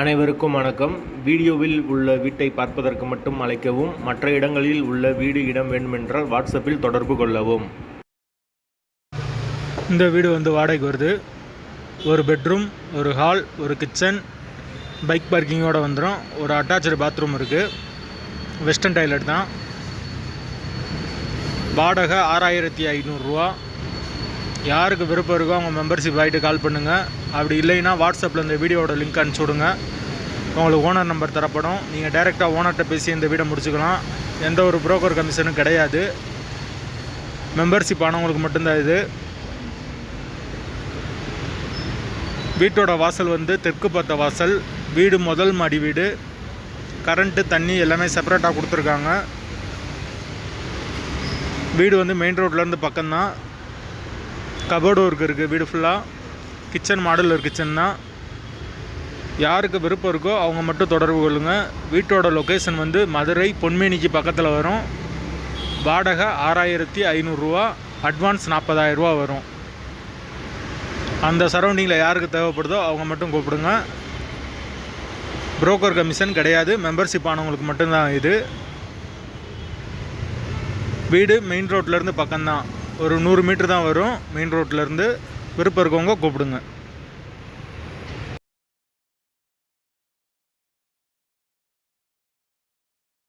அனைவருக்கும் வணக்கம். வீடியோவில் உள்ள வீட்டை பார்ப்பதற்கு மட்டும் அழைக்கவும் மற்ற இடங்களில் உள்ள வீடு இடம் வேண்டுமென்றால் வாட்ஸ்அப்பில் தொடர்பு கொள்ளவும். இந்த வீடு வந்து வாடகைக்கு வருது. ஒரு பெட்ரூம் ஒரு ஹால் ஒரு கிச்சன் பைக் பார்க்கிங்கோடு வந்துடும் ஒரு அட்டாச்சு பாத்ரூம் இருக்குது வெஸ்டர்ன் டாய்லெட் தான். வாடகை ஆறாயிரத்தி ஐநூறுரூவா யாருக்கு விருப்பம் இருக்கோ அவங்க மெம்பர்ஷிப் ஆகிட்டு கால் பண்ணுங்கள் அப்படி இல்லைன்னா வாட்ஸ்அப்பில் இந்த வீடியோட லிங்க் அனுப்பிச்சி விடுங்க. உங்களுக்கு ஓனர் நம்பர் தரப்படும். நீங்கள் டைரெக்டாக ஓனர்கிட்ட பேசி இந்த வீடை முடிச்சுக்கலாம். எந்த ஒரு புரோக்கர் கமிஷனும் கிடையாது. மெம்பர்ஷிப் ஆனவங்களுக்கு மட்டும்தான் இது. வீட்டோட வாசல் வந்து தெற்கு பார்த்த வாசல். வீடு முதல் மாடி வீடு. கரண்ட்டு தண்ணி எல்லாமே செப்பரேட்டாக கொடுத்துருக்காங்க. வீடு வந்து மெயின் ரோட்லேருந்து பக்கம்தான். கபோர்டு ஒர்க் இருக்குது வீடு ஃபுல்லாக கிச்சன் மாடல் ஒரு கிச்சன் தான். யாருக்கு விருப்பம் இருக்கோ அவங்க மட்டும் தொடர்பு கொள்ளுங்கள் வீட்டோட லொக்கேஷன் வந்து மதுரை பொன்மேனிக்கு பக்கத்தில் வரும். வாடகை ஆறாயிரத்தி ஐநூறுரூவா அட்வான்ஸ் நாற்பதாயிரரூவா வரும். அந்த சரௌண்டிங்கில் யாருக்கு தேவைப்படுதோ அவங்க மட்டும் கூப்பிடுங்க. புரோக்கர் கமிஷன் கிடையாது. மெம்பர்ஷிப் ஆனவங்களுக்கு மட்டும்தான் இது. வீடு மெயின் ரோட்லேருந்து பக்கம்தான். ஒரு நூறு மீட்ரு தான் வரும். மெயின் ரோட்டிலேருந்து விருப்பம் இருக்கவங்க கூப்பிடுங்க.